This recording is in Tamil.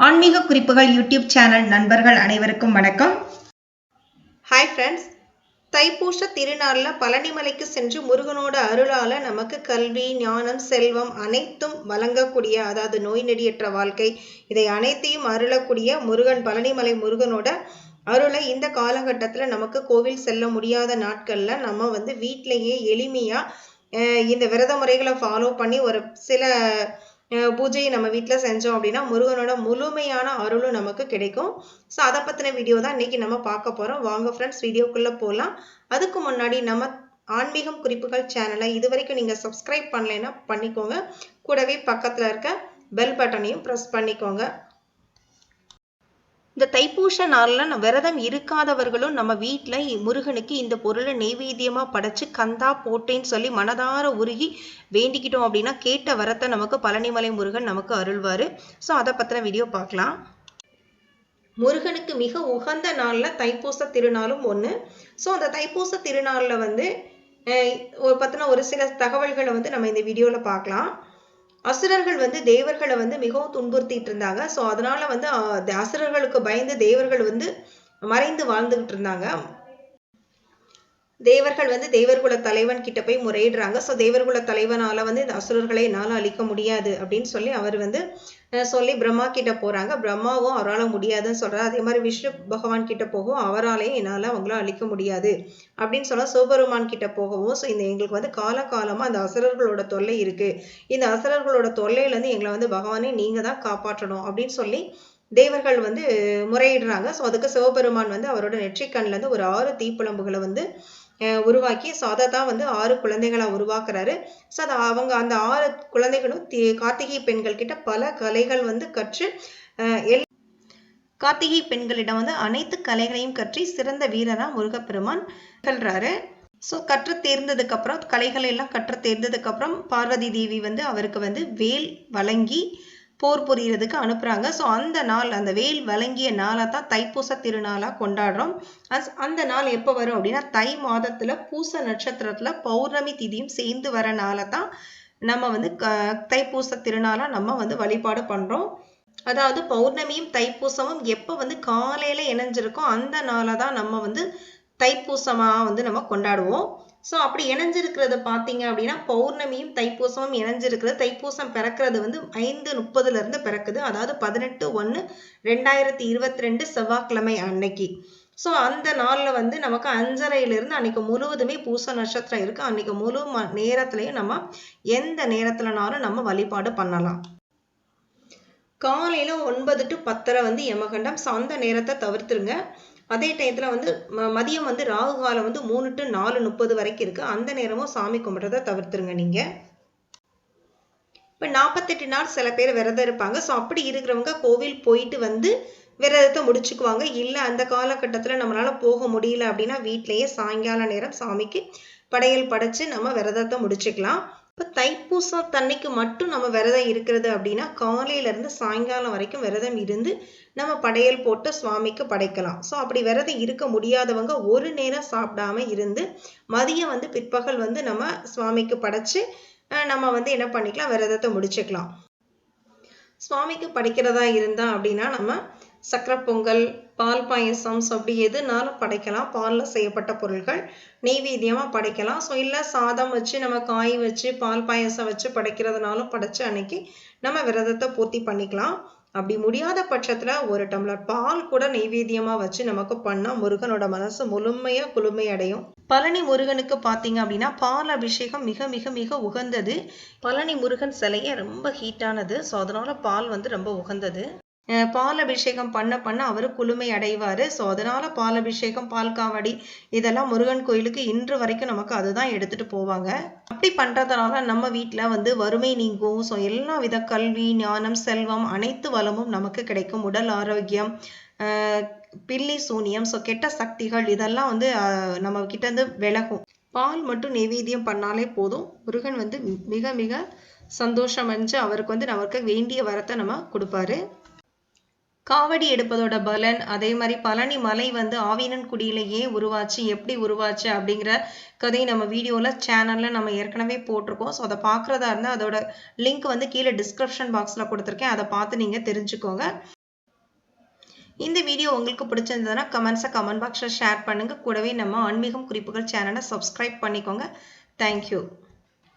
ஆன்மீக குறிப்புகள் யூடியூப் சேனல் நண்பர்கள் அனைவருக்கும் வணக்கம். ஹாய் ஃப்ரெண்ட்ஸ் தைப்பூச திருநாளில் பழனிமலைக்கு சென்று முருகனோட அருளால் நமக்கு கல்வி ஞானம் செல்வம் அனைத்தும் வழங்கக்கூடிய அதாவது நோய் நெடியற்ற வாழ்க்கை இதை அனைத்தையும் அருளக்கூடிய முருகன் பழனிமலை முருகனோட அருளை இந்த காலகட்டத்தில் நமக்கு கோவில் செல்ல முடியாத நாட்களில் நம்ம வந்து வீட்டிலேயே எளிமையாக இந்த விரத முறைகளை ஃபாலோ பண்ணி ஒரு சில பூஜையை நம்ம வீட்டில் செஞ்சோம் அப்படின்னா முருகனோட முழுமையான அருளும் நமக்கு கிடைக்கும். ஸோ அதை பற்றின வீடியோ தான் இன்றைக்கி நம்ம பார்க்க போகிறோம் வாங்க ஃப்ரெண்ட்ஸ் வீடியோக்குள்ளே போகலாம் அதுக்கு முன்னாடி நம்ம ஆன்மீகம் குறிப்புகள் சேனலை இது வரைக்கும் நீங்கள் சப்ஸ்கிரைப் பண்ணலைன்னா பண்ணிக்கோங்க. கூடவே பக்கத்தில் இருக்க பெல் பட்டனையும் ப்ரெஸ் பண்ணிக்கோங்க. இந்த தைப்பூச நாளில் விரதம் இருக்காதவர்களும் நம்ம வீட்டில் முருகனுக்கு இந்த பொருளை நெய்வேத்தியமாக படைச்சு கந்தா போட்டேன்னு சொல்லி மனதார உருகி வேண்டிக்கிட்டோம் அப்படின்னா கேட்ட வரத்தை நமக்கு பழனிமலை முருகன் நமக்கு அருள்வார். ஸோ அதை பற்றின வீடியோ பார்க்கலாம் முருகனுக்கு மிக உகந்த நாளில் தைப்பூச திருநாளும் ஒன்று ஸோ அந்த தைப்பூச திருநாளில் வந்து பற்றின ஒரு சில தகவல்களை வந்து நம்ம இந்த வீடியோவில் பார்க்கலாம் அசுரர்கள் வந்து தேவர்களை வந்து மிகவும் துன்புறுத்திட்டு இருந்தாங்க. ஸோ அதனால வந்து அசுரர்களுக்கு பயந்து தேவர்கள் வந்து மறைந்து வாழ்ந்துகிட்டு இருந்தாங்க. தேவர்கள் வந்து தேவர்குல தலைவன் கிட்ட போய் முறையிடுறாங்க. ஸோ தேவர்குல தலைவனால வந்து இந்த அசுரர்களை என்னால் அழிக்க முடியாது அப்படின்னு சொல்லி அவர் வந்து சொல்லி பிரம்மா கிட்ட போறாங்க. பிரம்மாவும் அவரால் முடியாதுன்னு சொல்றாரு. அதே மாதிரி விஷ்ணு பகவான் கிட்ட போகவும் அவராலையும் என்னால் அவங்கள அழிக்க முடியாது அப்படின்னு சொன்னால் சிவபெருமான் கிட்ட போகவும் ஸோ இந்த எங்களுக்கு வந்து காலகாலமாக அந்த அசுரர்களோட தொல்லை இருக்கு. இந்த அசுரர்களோட தொல்லையிலேருந்து எங்களை வந்து பகவானே நீங்க தான் காப்பாற்றணும் அப்படின்னு சொல்லி தேவர்கள் வந்து முறையிடுறாங்க. ஸோ அதுக்கு சிவபெருமான் வந்து அவரோட நெற்றிக்கண்லேருந்து ஒரு ஆறு தீப்புழம்புகளை வந்து உருவாக்கி ஸோ அதை தான் வந்து ஆறு குழந்தைகளாக உருவாக்குறாரு. ஸோ அதை அவங்க அந்த ஆறு குழந்தைகளும் தி கார்த்திகை பெண்கள் கிட்ட பல கலைகள் வந்து கற்று எல் கார்த்திகை பெண்களிடம் வந்து அனைத்து கலைகளையும் கற்றி சிறந்த வீரராக முருகப்பெருமான் கல்றாரு ஸோ கற்று தேர்ந்ததுக்கு அப்புறம் எல்லாம் கற்று தேர்ந்ததுக்கப்புறம் பார்வதி தேவி வந்து அவருக்கு வந்து வேல் வழங்கி போர் புரியறதுக்கு அனுப்புகிறாங்க ஸோ அந்த நாள் அந்த வேல் வழங்கிய நாளாக தான் தைப்பூச திருநாளாக கொண்டாடுறோம். அந்த நாள் எப்போ வரும் அப்படின்னா தை மாதத்தில் பூச நட்சத்திரத்தில் பௌர்ணமி திதியும் சேர்ந்து வர நாளை தான் நம்ம வந்து க தைப்பூச திருநாளாக நம்ம வந்து வழிபாடு பண்ணுறோம் அதாவது பௌர்ணமியும் தைப்பூசமும் எப்போ வந்து காலையில் இணைஞ்சிருக்கோ அந்த நாளை தான் நம்ம வந்து தைப்பூசமாக வந்து நம்ம கொண்டாடுவோம். ஸோ அப்படி இணைஞ்சிருக்கிறத பார்த்தீங்க அப்படின்னா பௌர்ணமியும் தைப்பூசமும் இணைஞ்சிருக்கிறது. தைப்பூசம் பிறக்கிறது வந்து ஐந்து முப்பதுலேருந்து பிறக்குது. அதாவது பதினெட்டு ஒன்று ரெண்டாயிரத்தி இருபத்தி ரெண்டு செவ்வாய்க்கிழமை அன்னைக்கு. ஸோ அந்த நாளில் வந்து நமக்கு அஞ்சரையிலிருந்து அன்னைக்கு முழுவதுமே பூச நட்சத்திரம் இருக்குது அன்னைக்கு முழு ம நேரத்துலையும் நம்ம எந்த நேரத்துலனாலும் நம்ம வழிபாடு பண்ணலாம். காலையில் ஒன்பது டு பத்தரை வந்து யமகண்டம். ஸோ அந்த நேரத்தை தவிர்த்துருங்க. அதே டயத்தில் வந்து மதியம் வந்து ராகு காலம் வந்து மூணு டு நாலு முப்பது வரைக்கும் இருக்குது அந்த நேரமும் சாமி கும்பிட்றத தவிர்த்துருங்க நீங்கள் இப்போ நாற்பத்தெட்டு நாள் சில பேர் விரதம் இருப்பாங்க. ஸோ அப்படி இருக்கிறவங்க கோவில் போயிட்டு வந்து விரதத்தை முடிச்சுக்குவாங்க. இல்லை அந்த காலகட்டத்தில் நம்மளால் போக முடியல அப்படின்னா வீட்டிலேயே சாயங்கால நேரம் சாமிக்கு படையல் படைச்சு நம்ம விரதத்தை முடிச்சுக்கலாம். இப்போ தைப்பூசம் தன்னைக்கு மட்டும் நம்ம விரதம் இருக்கிறது அப்படின்னா காலையிலேருந்து சாயங்காலம் வரைக்கும் விரதம் இருந்து நம்ம படையல் போட்டு சுவாமிக்கு படைக்கலாம். ஸோ அப்படி விரதம் இருக்க முடியாதவங்க ஒரு நேரம் சாப்பிடாம இருந்து மதியம் வந்து பிற்பகல் வந்து நம்ம சுவாமிக்கு படைச்சு நம்ம வந்து என்ன பண்ணிக்கலாம் விரதத்தை முடிச்சுக்கலாம். சுவாமிக்கு படைக்கிறதா இருந்தா அப்படின்னா நம்ம சக்கரை பொங்கல் பால் பாயசம் ஸோ அப்படி எதுனாலும் படைக்கலாம். பாலில் செய்யப்பட்ட பொருட்கள் நெய்வேத்தியமாக படைக்கலாம். ஸோ இல்லை சாதம் வச்சு நம்ம காய் வச்சு பால் பாயசம் வச்சு படைக்கிறதுனாலும் படைச்சு அன்னைக்கு நம்ம விரதத்தை பூர்த்தி பண்ணிக்கலாம். அப்படி முடியாத பட்சத்தில் ஒரு டம்ளர் பால் கூட நெய்வேத்தியமாக வச்சு நமக்கு பண்ணால் முருகனோட மனசு முழுமையாக குளுமையடையும் பழனி முருகனுக்கு பார்த்தீங்க அப்படின்னா பால் அபிஷேகம் மிக மிக மிக உகந்தது. பழனி முருகன் சிலையே ரொம்ப ஹீட்டானது ஸோ அதனால் பால் வந்து ரொம்ப உகந்தது. பால் அபிஷேகம் பண்ண பண்ண அவர் குளுமை அடைவார் ஸோ அதனால் பால் அபிஷேகம் பால் காவடி இதெல்லாம் முருகன் கோயிலுக்கு இன்று வரைக்கும் நமக்கு அதுதான் எடுத்துகிட்டு போவாங்க. அப்படி பண்ணுறதுனால நம்ம வீட்டில் வந்து வறுமை நீங்கும். ஸோ எல்லா வித கல்வி ஞானம் செல்வம் அனைத்து வளமும் நமக்கு கிடைக்கும். உடல் ஆரோக்கியம் பில்லி சூனியம் ஸோ கெட்ட சக்திகள் இதெல்லாம் வந்து நம்ம கிட்டேருந்து விலகும். பால் மட்டும் நெவேத்தியம் பண்ணாலே போதும். முருகன் வந்து மிக மிக சந்தோஷம் அடைஞ்சு அவருக்கு வந்து நமக்கு வேண்டிய வரத்தை நம்ம கொடுப்பாரு. காவடி எடுப்பதோட பலன் அதே மாதிரி பழனி மலை வந்து ஆவினன் உருவாச்சு. எப்படி உருவாச்சு அப்படிங்கிற கதையை நம்ம வீடியோவில் சேனலில் நம்ம ஏற்கனவே போட்டிருக்கோம். ஸோ அதை பார்க்குறதா இருந்தால் அதோட லிங்க் வந்து கீழே டிஸ்கிரிப்ஷன் பாக்ஸில் கொடுத்துருக்கேன். அதை பார்த்து நீங்கள் தெரிஞ்சுக்கோங்க. இந்த வீடியோ உங்களுக்கு பிடிச்சிருந்ததுன்னா கமெண்ட்ஸை கமெண்ட் பாக்ஸில் ஷேர் பண்ணுங்கள் கூடவே நம்ம ஆன்மீகம் குறிப்புகள் சேனலை சப்ஸ்கிரைப் பண்ணிக்கோங்க. தேங்க்யூ